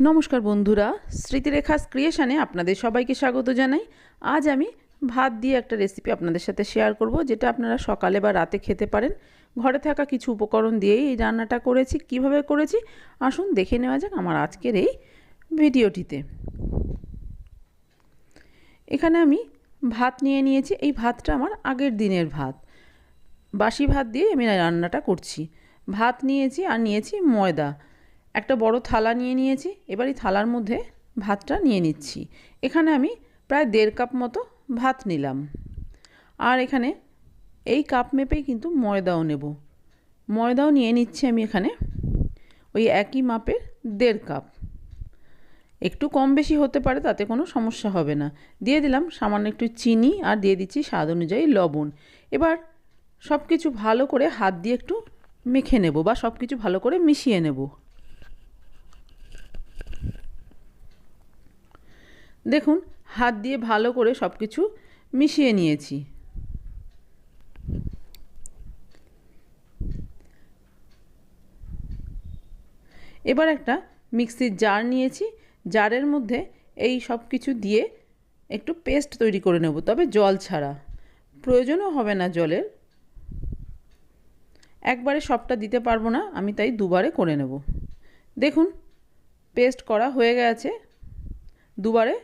নমস্কার বন্ধুরা স্মৃতিরেখা ক্রিয়েশানে আপনাদের সবাইকে স্বাগত জানাই। আজ আমি ভাত দিয়ে একটা রেসিপি আপনাদের সাথে শেয়ার করব, যেটা আপনারা সকালে বা রাতে খেতে পারেন। ঘরে থাকা কিছু উপকরণ দিয়েই এই রান্নাটা করেছি। কীভাবে করেছি? আসুন দেখে নেওয়া যাক আমার আজকের এই ভিডিওটিতে। এখানে আমি ভাত নিয়ে নিয়েছি। এই ভাতটা আমার আগের দিনের ভাত। বাসি ভাত দিয়ে আমি রান্নাটা করছি। ভাত নিয়েছি আর নিয়েছি ময়দা। একটা বড় থালা নিয়ে নিয়েছি, এবার এই থালার মধ্যে ভাতটা নিয়ে নিচ্ছি। এখানে আমি প্রায় দেড় কাপ মতো ভাত নিলাম। আর এখানে এই কাপ মেপেই কিন্তু ময়দাও নেব। ময়দাও নিয়ে নিচ্ছি আমি এখানে ওই একই মাপের দেড় কাপ। একটু কম বেশি হতে পারে, তাতে কোনো সমস্যা হবে না। দিয়ে দিলাম সামান্য একটু চিনি আর দিয়ে দিচ্ছি স্বাদ অনুযায়ী লবণ। এবার সব কিছু ভালো করে হাত দিয়ে একটু মেখে নেব বা সব কিছু ভালো করে মিশিয়ে নেব। দেখুন, হাত দিয়ে ভালো করে সব কিছু মিশিয়ে নিয়েছি। এবার একটা মিক্সির জার নিয়েছি। জারের মধ্যে এই সব কিছু দিয়ে একটু পেস্ট তৈরি করে নেব, তবে জল ছাড়া। প্রয়োজনও হবে না জলের। একবারে সবটা দিতে পারব না, আমি তাই দুবারে করে নেব। দেখুন, পেস্ট করা হয়ে গেছে। দুবারে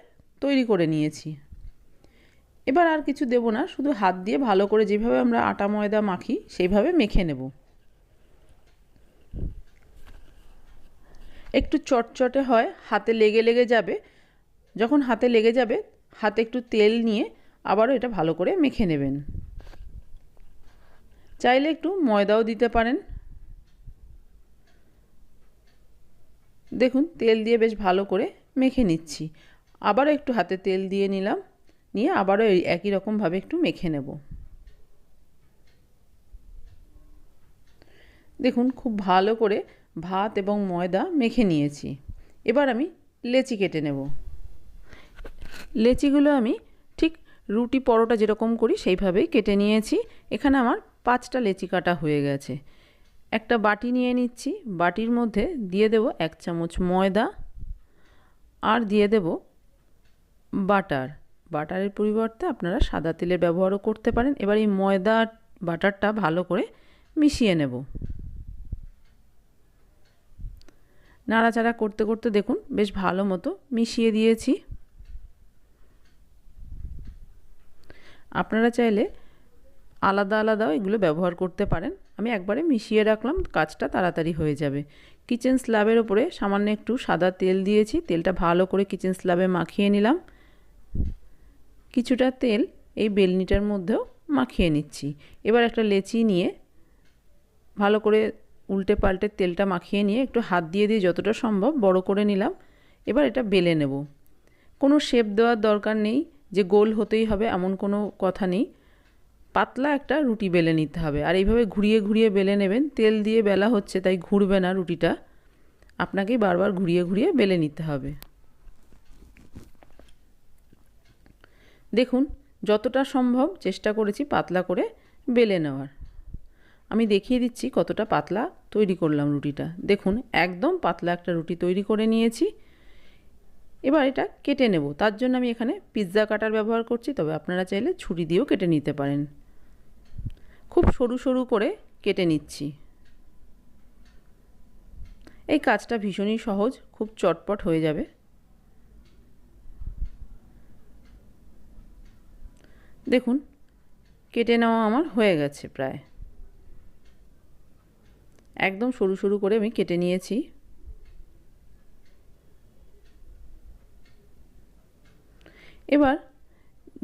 তৈরি করে নিয়েছি। এবার আর কিছু দেব না, শুধু হাত দিয়ে ভালো করে যেভাবে আমরা আটা ময়দা মাখি, সেইভাবে মেখে নেব। একটু চটচটে হয়, হাতে লেগে লেগে যাবে। যখন হাতে লেগে যাবে, হাতে একটু তেল নিয়ে আবারও এটা ভালো করে মেখে নেবেন। চাইলে একটু ময়দাও দিতে পারেন। দেখুন, তেল দিয়ে বেশ ভালো করে মেখে নিচ্ছি। আবারও একটু হাতে তেল দিয়ে নিলাম, নিয়ে আবারও একই রকমভাবে একটু মেখে নেব। দেখুন, খুব ভালো করে ভাত এবং ময়দা মেখে নিয়েছি। এবার আমি লেচি কেটে নেব। লেচিগুলো আমি ঠিক রুটি পরোটা যেরকম করি সেইভাবেই কেটে নিয়েছি। এখানে আমার পাঁচটা লেচি কাটা হয়ে গেছে। একটা বাটি নিয়ে নিচ্ছি, বাটির মধ্যে দিয়ে দেব এক চামচ ময়দা, আর দিয়ে দেব বাটার। বাটারের পরিবর্তে আপনারা সাদা তেলের ব্যবহারও করতে পারেন। এবার এই ময়দা বাটারটা ভালো করে মিশিয়ে নেব। নাড়াচাড়া করতে করতে দেখুন, বেশ ভালো মতো মিশিয়ে দিয়েছি। আপনারা চাইলে আলাদা আলাদাও এগুলো ব্যবহার করতে পারেন। আমি একবারে মিশিয়ে রাখলাম, কাজটা তাড়াতাড়ি হয়ে যাবে। কিচেন স্ল্যাবের ওপরে সামান্য একটু সাদা তেল দিয়েছি। তেলটা ভালো করে কিচেন স্ল্যাবে মাখিয়ে নিলাম। কিছুটা তেল এই বেলনিটার মধ্যেও মাখিয়ে নিচ্ছি। এবার একটা লেচি নিয়ে ভালো করে উল্টে পাল্টে তেলটা মাখিয়ে নিয়ে একটু হাত দিয়ে দিয়ে যতটা সম্ভব বড় করে নিলাম। এবার এটা বেলে নেব। কোনো শেপ দেওয়ার দরকার নেই, যে গোল হতেই হবে এমন কোনো কথা নেই। পাতলা একটা রুটি বেলে নিতে হবে। আর এইভাবে ঘুরিয়ে ঘুরিয়ে বেলে নেবেন। তেল দিয়ে বেলা হচ্ছে, তাই ঘুরবে না রুটিটা। আপনাকেই বারবার ঘুরিয়ে ঘুরিয়ে বেলে নিতে হবে। দেখুন, যতটা সম্ভব চেষ্টা করেছি পাতলা করে বেলে নেওয়ার। আমি দেখিয়ে দিচ্ছি কতটা পাতলা তৈরি করলাম রুটিটা। দেখুন, একদম পাতলা একটা রুটি তৈরি করে নিয়েছি। এবার এটা কেটে নেব। তার জন্য আমি এখানে পিৎজা কাটার ব্যবহার করছি, তবে আপনারা চাইলে ছুরি দিয়েও কেটে নিতে পারেন। খুব সরু সরু করে কেটে নিচ্ছি। এই কাজটা ভীষণই সহজ, খুব চটপট হয়ে যাবে। দেখুন, কেটে নেওয়া আমার হয়ে গেছে প্রায়। একদম সরু সরু করে আমি কেটে নিয়েছি। এবার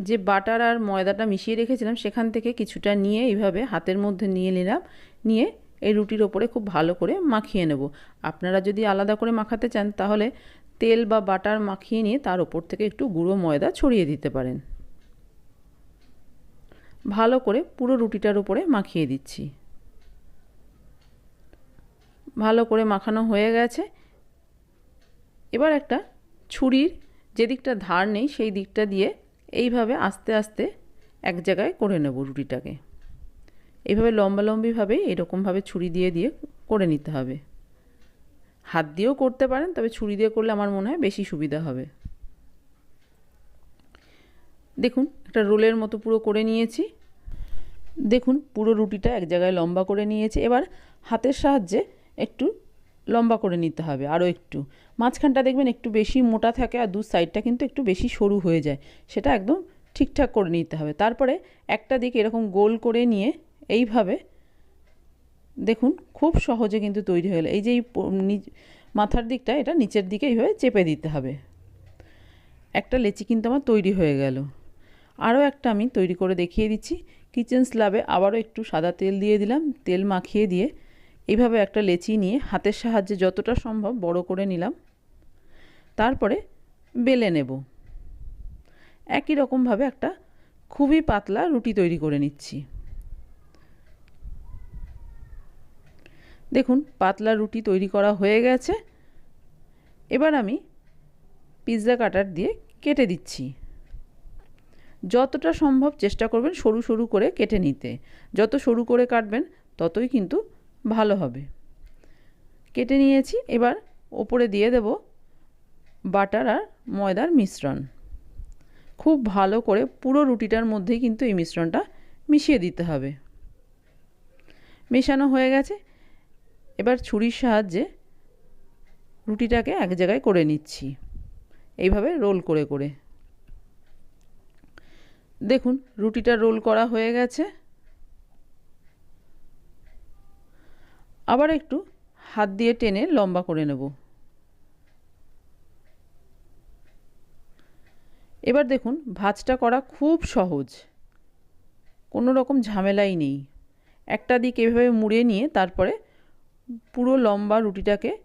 যে বাটার আর ময়দাটা মিশিয়ে রেখেছিলাম, সেখান থেকে কিছুটা নিয়ে এইভাবে হাতের মধ্যে নিয়ে নিলাম, নিয়ে এই রুটির ওপরে খুব ভালো করে মাখিয়ে নেব। আপনারা যদি আলাদা করে মাখাতে চান, তাহলে তেল বা বাটার মাখিয়ে নিয়ে তার ওপর থেকে একটু গুঁড়ো ময়দা ছড়িয়ে দিতে পারেন। ভালো করে পুরো রুটিটার উপরে মাখিয়ে দিচ্ছি। ভালো করে মাখানো হয়ে গেছে। এবার একটা ছুরির যে দিকটা ধার নেই সেই দিকটা দিয়ে এইভাবে আস্তে আস্তে এক জায়গায় করে নেব রুটিটাকে। এইভাবে লম্বালম্বিভাবে এরকমভাবে ছুরি দিয়ে দিয়ে করে নিতে হবে। হাত দিয়েও করতে পারেন, তবে ছুরি দিয়ে করলে আমার মনে হয় বেশি সুবিধা হবে। দেখুন, একটা রোলের মতো পুরো করে নিয়েছি। দেখুন, পুরো রুটিটা এক জায়গায় লম্বা করে নিয়েছে। এবার হাতের সাহায্যে একটু লম্বা করে নিতে হবে, আরও একটু। মাঝখানটা দেখবেন একটু বেশি মোটা থাকে আর দু সাইডটা কিন্তু একটু বেশি সরু হয়ে যায়। সেটা একদম ঠিকঠাক করে নিতে হবে। তারপরে একটা দিক এরকম গোল করে নিয়ে এইভাবে দেখুন, খুব সহজে কিন্তু তৈরি হয়ে গেলো। এই যে এই মাথার দিকটা, এটা নিচের দিকে এইভাবে চেপে দিতে হবে। একটা লেচি কিন্তু আমার তৈরি হয়ে গেল। আরও একটা আমি তৈরি করে দেখিয়ে দিচ্ছি। কিচেন স্ল্যাবে আবারও একটু সাদা তেল দিয়ে দিলাম, তেল মাখিয়ে দিয়ে। এইভাবে একটা লেচি নিয়ে হাতের সাহায্যে যতটা সম্ভব বড় করে নিলাম। তারপরে বেলে নেব। একই রকমভাবে একটা খুবই পাতলা রুটি তৈরি করে নিচ্ছি। দেখুন, পাতলা রুটি তৈরি করা হয়ে গেছে। এবার আমি পিৎজা কাটার দিয়ে কেটে দিচ্ছি। যতটা সম্ভব চেষ্টা করবেন সরু সরু করে কেটে নিতে। যত সরু করে কাটবেন, ততই কিন্তু ভালো হবে। কেটে নিয়েছি, এবার ওপরে দিয়ে দেব বাটার আর ময়দার মিশ্রণ। খুব ভালো করে পুরো রুটিটার মধ্যেই কিন্তু এই মিশ্রণটা মিশিয়ে দিতে হবে। মেশানো হয়ে গেছে। এবার ছুরির সাহায্যে রুটিটাকে এক জায়গায় করে নিচ্ছি। এইভাবে রোল করে করে। দেখুন, রুটিটা রোল করা হয়ে গেছে। আবার একটু হাত দিয়ে টেনে লম্বা করে নেব। এবার দেখুন, ভাজটা করা খুব সহজ। কোনো রকম ঝামেলাই নেই। একটা দিক এভাবে মুড়ে নিয়ে তারপরে পুরো লম্বা রুটিটাকে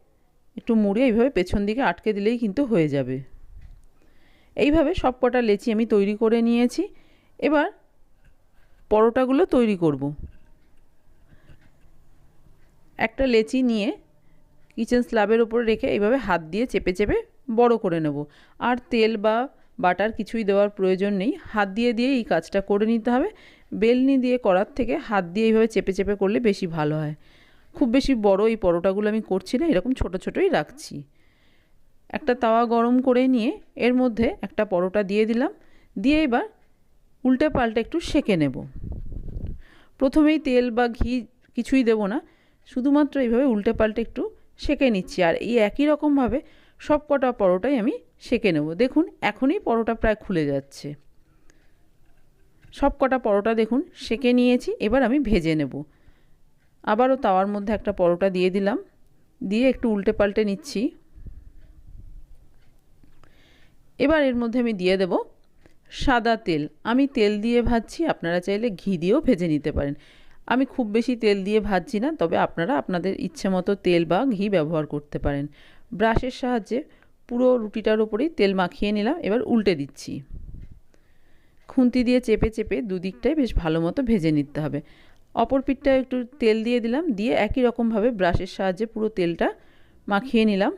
একটু মুড়ে এইভাবে পেছন দিকে আটকে দিলেই কিন্তু হয়ে যাবে। এইভাবে সব কটা লেচি আমি তৈরি করে নিয়েছি। এবার পরোটাগুলো তৈরি করব। একটা লেচি নিয়ে কিচেন স্ল্যাবের ওপরে রেখে এইভাবে হাত দিয়ে চেপে চেপে বড় করে নেব। আর তেল বা বাটার কিছুই দেওয়ার প্রয়োজন নেই। হাত দিয়ে দিয়ে এই কাজটা করে নিতে হবে। বেলনি দিয়ে করার থেকে হাত দিয়ে এইভাবে চেপে চেপে করলে বেশি ভালো হয়। খুব বেশি বড় এই পরোটাগুলো আমি করছি না, এরকম ছোট ছোটোই রাখছি। একটা তাওয়া গরম করে নিয়ে এর মধ্যে একটা পরোটা দিয়ে দিলাম। দিয়ে এবার উল্টে পাল্টে একটু সেকে নেব। প্রথমেই তেল বা ঘি কিছুই দেব না, শুধুমাত্র এইভাবে উল্টে পাল্টে একটু সেকে নিচ্ছি। আর এই একই রকমভাবে সব কটা পরোটাই আমি সেকে নেব। দেখুন, এখনই পরোটা প্রায় খুলে যাচ্ছে। সব কটা পরোটা দেখুন, সেকে নিয়েছি, এবার আমি ভেজে নেব। আবারও তাওয়ার মধ্যে একটা পরোটা দিয়ে দিলাম, দিয়ে একটু উল্টে পাল্টে নিচ্ছি। এবার এর মধ্যে আমি দিয়ে দেব সাদা তেল। আমি তেল দিয়ে ভাজছি, আপনারা চাইলে ঘি দিয়েও ভেজে নিতে পারেন। আমি খুব বেশি তেল দিয়ে ভাজছি না, তবে আপনারা আপনাদের ইচ্ছে মতো তেল বা ঘি ব্যবহার করতে পারেন। ব্রাশের সাহায্যে পুরো রুটিটার ওপরেই তেল মাখিয়ে নিলাম, এবার উল্টে দিচ্ছি। খুন্তি দিয়ে চেপে চেপে দুদিকটাই বেশ ভালো মতো ভেজে নিতে হবে। অপর পিঠটা একটু তেল দিয়ে দিলাম, দিয়ে একই রকমভাবে ব্রাশের সাহায্যে পুরো তেলটা মাখিয়ে নিলাম।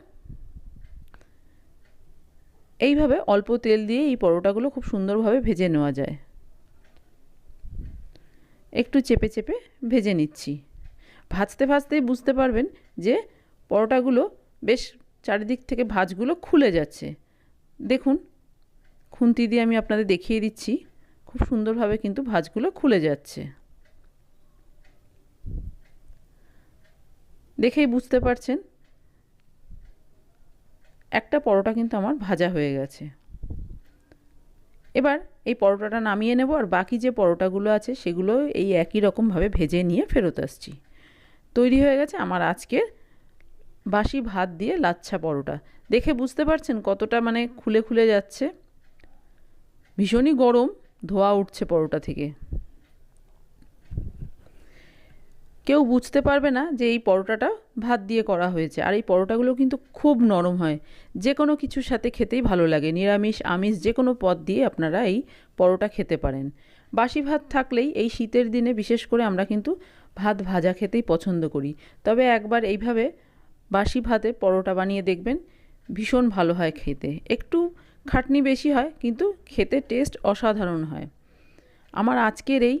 এইভাবে অল্প তেল দিয়ে এই পরোটাগুলো খুব সুন্দরভাবে ভেজে নেওয়া যায়। একটু চেপে চেপে ভেজে নিচ্ছি। ভাজতে ভাজতেই বুঝতে পারবেন যে পরোটাগুলো বেশ চারিদিক থেকে ভাজগুলো খুলে যাচ্ছে। দেখুন, খুন্তি দিয়ে আমি আপনাদের দেখিয়ে দিচ্ছি, খুব সুন্দরভাবে কিন্তু ভাজগুলো খুলে যাচ্ছে। দেখেই বুঝতে পারছেন একটা পরোটা কিন্তু আমার ভাজা হয়ে গেছে। এবার এই পরোটাটা নামিয়ে নেব আর বাকি যে পরোটাগুলো আছে সেগুলো এই একই রকমভাবে ভেজে নিয়ে ফেরত আসছি। তৈরি হয়ে গেছে আমার আজকের বাসি ভাত দিয়ে লাচ্ছা পরোটা। দেখে বুঝতে পারছেন কতটা মানে খুলে খুলে যাচ্ছে। ভীষণই গরম, ধোয়া উঠছে পরোটা থেকে। কেউ বুঝতে পারবে না যে এই পরোটাটা ভাত দিয়ে করা হয়েছে। আর এই পরোটাগুলো কিন্তু খুব নরম হয়। যে কোনো কিছুর সাথে খেতেই ভালো লাগে। নিরামিষ, আমিষ, যে কোনো পদ দিয়ে আপনারা এই পরোটা খেতে পারেন। বাসি ভাত থাকলেই এই শীতের দিনে বিশেষ করে আমরা কিন্তু ভাত ভাজা খেতেই পছন্দ করি। তবে একবার এইভাবে বাসি ভাতে পরোটা বানিয়ে দেখবেন, ভীষণ ভালো হয় খেতে। একটু খাটনি বেশি হয়, কিন্তু খেতে টেস্ট অসাধারণ হয়। আমার আজকের এই